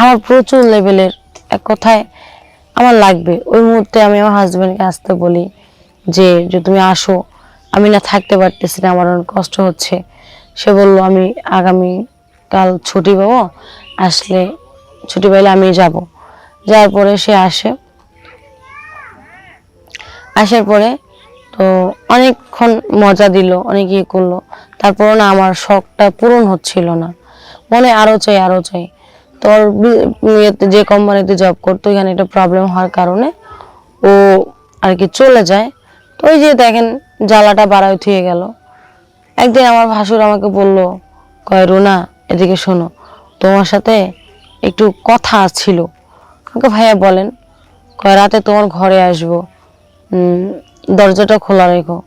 আমার প্রচুর লেভেলের এক কথায় আমার লাগবে। ওই মুহূর্তে আমি আমার হাজব্যান্ডকে আসতে বলি যে যে তুমি আসো। আমি না থাকতে পারতেছি না, আমার অনেক কষ্ট হচ্ছে। সে বলল, আমি আগামী কাল ছুটি পাবো, আসলে ছুটি পাইলে আমি যাব। যাওয়ার পরে সে আসে। আসার পরে তো অনেকক্ষণ মজা দিল, অনেক ইয়ে করল। তারপরে না আমার শখটা পূরণ হচ্ছিল না। মনে আরও চাই আরও চাই। তোর যে কোম্পানিতে জব করতো এখানে একটা প্রবলেম হওয়ার কারণে ও আর কি চলে যায়। তো ওই যে দেখেন, জ্বালাটা বাড়ায় থুয়ে গেল। একদিন আমার ভাসুর আমাকে বলল, কয়, রুনা, এদিকে শোনো, তোমার সাথে একটু কথা ছিল। আমাকে ভাইয়া বলেন, কয়, রাতে তোমার ঘরে আসব। দরজাটা খোলা রেখো।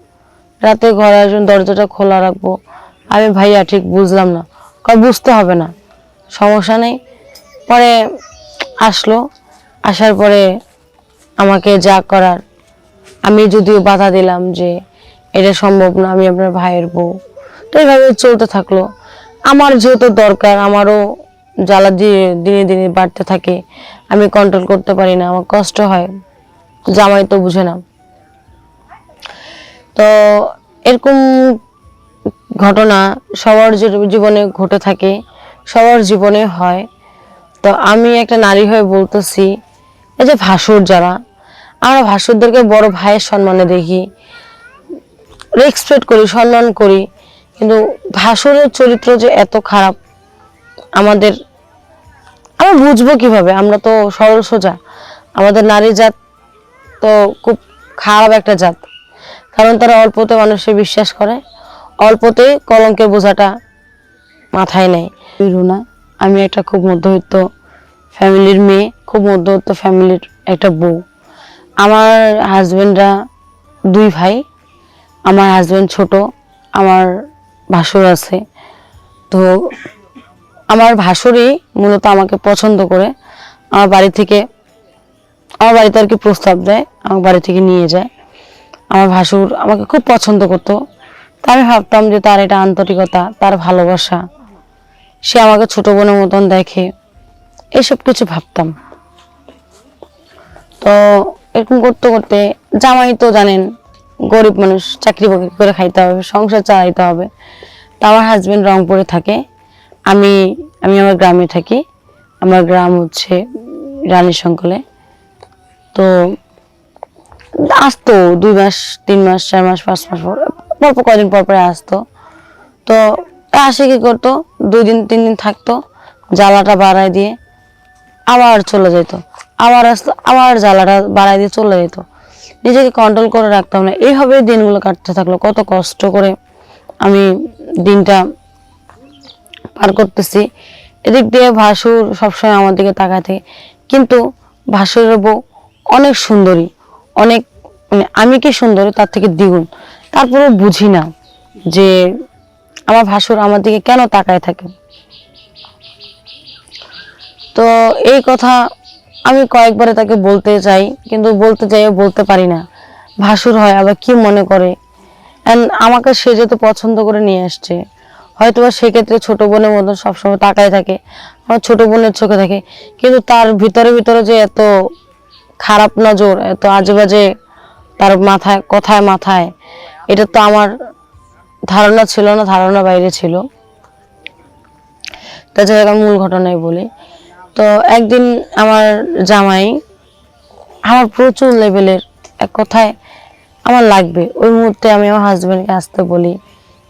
রাতে ঘরে আসবেন দরজাটা খোলা রাখব। আমি ভাইয়া ঠিক বুঝলাম না। কয়, বুঝতে হবে না, সমস্যা নেই পরে আসলো, আসার পরে আমাকে যা করার, আমি যদিও বাধা দিলাম যে এটা সম্ভব না, আমি আপনার ভাইয়ের বউ। তো এইভাবে চলতে থাকল। আমার যেহেতু দরকার, আমারও জ্বালা দিয়ে দিনে দিনে বাড়তে থাকে, আমি কন্ট্রোল করতে পারি না, আমার কষ্ট হয়, জামাই তো বুঝে না। তো এরকম ঘটনা সবার জীবনে ঘটে থাকে, সবার জীবনে হয়। তো আমি একটা নারী হয়ে বলতেছি, এই যে ভাসুর যারা, আমরা ভাসুরদেরকে বড় ভাইয়ের সম্মানে দেখি রেসপেক্ট করি, সম্মান করি, কিন্তু ভাসুরের চরিত্র যে এত খারাপ, আমাদের, আমরা বুঝব কীভাবে? আমরা তো সরল সোজা। আমাদের নারী জাত তো খুব খারাপ একটা জাত। কারণ তারা অল্পতে মানুষে বিশ্বাস করে অল্পতে কলঙ্কের বোঝাটা মাথায় নেয়। রুনা আমি একটা খুব মধ্যবিত্ত ফ্যামিলির মেয়ে, খুব মধ্যবিত্ত ফ্যামিলির একটা বউ। আমার হাজবেন্ডরা দুই ভাই, আমার হাজবেন্ড ছোট, আমার ভাসুর আছে। তো আমার ভাসুরই মূলত আমাকে পছন্দ করে। আমার বাড়ি থেকে, আমার বাড়িতে আর কি প্রস্তাব দেয়, আমার বাড়ি থেকে নিয়ে যায়। আমার ভাসুর আমাকে খুব পছন্দ করতো। তা আমি ভাবতাম যে তার এটা আন্তরিকতা, তার ভালোবাসা সে আমাকে ছোট বোনের মতন দেখে। এসব কিছু ভাবতাম। তো এরকম করতে করতে জামাই তো জানেন, গরিব মানুষ, চাকরি বাকরি করে খাইতে হবে, সংসার চালাইতে হবে। তা আমার হাজবেন্ড রংপুরে থাকে। আমি আমি আমার গ্রামে থাকি। আমার গ্রাম হচ্ছে রানী সংকলে। তো আসতো দুই মাস, তিন মাস, চার মাস, পাঁচ মাস, পর অল্প কদিন পর পরে আসতো। তো আসে কি করতো? দুই দিন, তিন দিন থাকতো, জ্বালাটা বাড়ায় দিয়ে আবার চলে যেত আবার আসতো, আবার জ্বালাটা বাড়ায় দিয়ে চলে যেত নিজেকে কন্ট্রোল করে রাখতাম না। এইভাবে দিনগুলো কাটতে থাকল। কত কষ্ট করে আমি দিনটা পার করতেছি। এদিক দিয়ে ভাসুর সবসময় আমার দিকে থাকে। কিন্তু ভাসুরের বউ অনেক সুন্দরী। অনেক মানে আমি কি সুন্দরী, তার থেকে দ্বিগুণ। তারপরেও বুঝি না যে আমার ভাসুর আমার দিকে কেন তাকায় থাকে? তো এই কথা আমি কয়েকবারে তাকে বলতে চাই, কিন্তু বলতে চাইও বলতে পারি না। ভাসুর হয় আবার কি মনে করে? And আমাকে সে যেহেতু পছন্দ করে নিয়ে আসছে হয়তো বা সেক্ষেত্রে ছোট বোনের মতন সবসময় তাকায় থাকে, আমার ছোট বোনের চোখে থাকে, কিন্তু তার ভিতরে ভিতরে যে এত খারাপ নজর, এত আজে বাজে তার মাথায়, কথায় মাথায়, এটা তো আমার ধারণা ছিল না, ধারণা বাইরে ছিল। তাছাড়া আমি মূল ঘটনায় বলি। তো একদিন আমার জামাই আমার প্রচুর লেভেলের এক কথায় আমার লাগবে। ওই মুহূর্তে আমি আমার হাজব্যান্ডকে আসতে বলি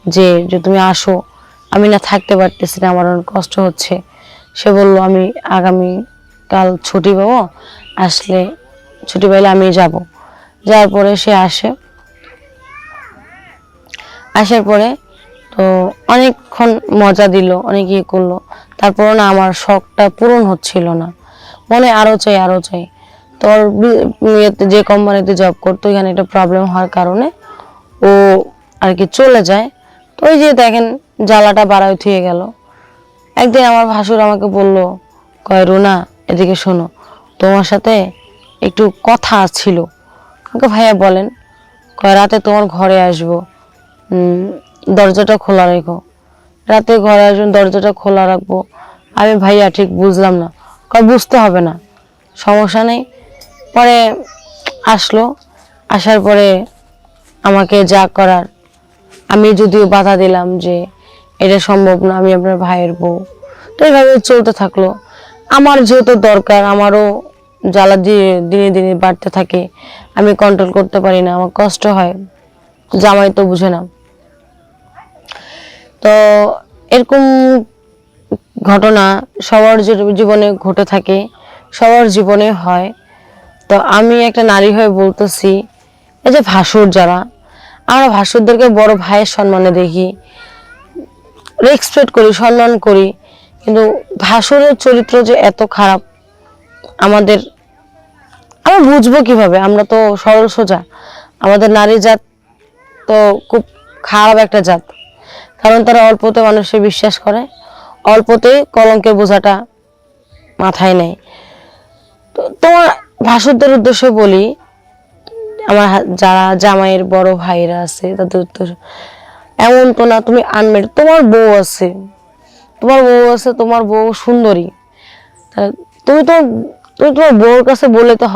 যে যে তুমি আসো। আমি না থাকতে পারতেছি না, আমার অনেক কষ্ট হচ্ছে। সে বলল, আমি আগামী কাল ছুটি পাবো, আসলে ছুটি পাইলে আমি যাব। যাওয়ার পরে সে আসে। আসার পরে তো অনেকক্ষণ মজা দিল, অনেক ইয়ে করল। তারপরে না আমার শখটা পূরণ হচ্ছিল না। মনে আরও চাই আরও চাই। তোর যে কোম্পানিতে জব করতো এখানে একটা প্রবলেম হওয়ার কারণে ও আর কি চলে যায়। তো ওই যে দেখেন, জ্বালাটা বাড়ায় থুয়ে গেল। একদিন আমার ভাসুর আমাকে বলল, কয়, রুনা, এদিকে শোনো, তোমার সাথে একটু কথা ছিল। আমাকে ভাইয়া বলেন, কয়, রাতে তোমার ঘরে আসব। দরজাটা খোলা রেখো। রাতে ঘরে আসুন, দরজাটা খোলা রাখব। আমি ভাইয়া ঠিক বুঝলাম না। কয়, বুঝতে হবে না। সমস্যা নেই। পরে আসলো। আসার পরে আমাকে যা করার, আমি যদিও বাধা দিলাম যে এটা সম্ভব না, আমি আপনার ভাইয়ের বউ। তো এইভাবে চলতে থাকল। আমার যেহেতু দরকার, আমারও জ্বালা দিয়ে দিনে দিনে বাড়তে থাকে। আমি কন্ট্রোল করতে পারি না, আমার কষ্ট হয়। জামাই তো বুঝে না তো এরকম ঘটনা সবার জীবনে ঘটে থাকে, সবার জীবনে হয়। তো আমি একটা নারী হয়ে বলতেছি, এই যে ভাসুর যারা, আমরা ভাসুরদেরকে বড় ভাইয়ের সম্মানে দেখি। রেসপেক্ট করি, সম্মান করি, কিন্তু ভাসুরের চরিত্র যে এত খারাপ, আমাদের, আমরা বুঝব কীভাবে? আমরা তো সরল সোজা। আমাদের নারী জাত তো খুব খারাপ একটা জাত। কারণ তারা অল্পতে মানুষে বিশ্বাস করে, অল্পতে কলঙ্কের বোঝাটা মাথায় নেয়। তো তোমার ভাসুরদের উদ্দেশ্যে বলি, আমার যারা জামাইয়ের বড় ভাইরা আছে, তাদের উদ্দেশ্য, এমন তো না তুমি আনমেড তোমার বউ আছে, তোমার বউ আছে, তোমার বউ সুন্দরী। তুমি তো, তুমি তোমার বউর কাছে বলে তো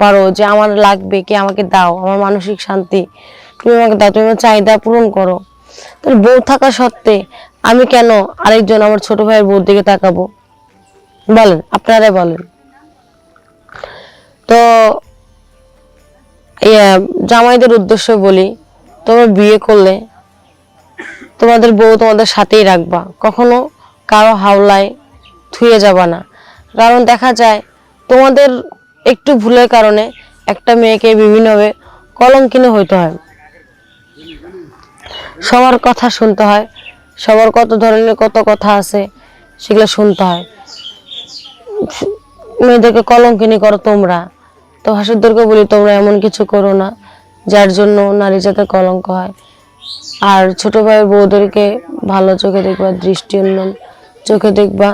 পারো যে আমার লাগবে কি আমাকে দাও, আমার মানসিক শান্তি তুমি আমাকে দাও, তুমি আমার চাহিদা পূরণ করো। তাহলে বউ থাকা সত্ত্বে আমি কেন আরেকজন আমার ছোট ভাইয়ের বউর দিকে তাকাবো? বলেন, আপনারাই বলেন। তো জামাইদের উদ্দেশ্য বলি, তোমরা বিয়ে করলে তোমাদের বউ তোমাদের সাথেই রাখবা। কখনো কারও হাওলায় থুয়ে যাবা না। কারণ দেখা যায়, তোমাদের একটু ভুলের কারণে একটা মেয়েকে বিভিন্নভাবে কলঙ্কিনী হইতে হয়। সবার কথা শুনতে হয়। সবার কত ধরনের কত কথা আছে, সেগুলো শুনতে হয়। মেয়েদেরকে কলঙ্কিনী করো তোমরা। তো হাসুরদেরকে বলি, তোমরা এমন কিছু করো না, যার জন্য নারী যাতে কলঙ্ক হয়। আর ছোটো ভাইয়ের বউদেরকে ভালো চোখে দেখবা, দৃষ্টি উন্নয়ন চোখে দেখবা।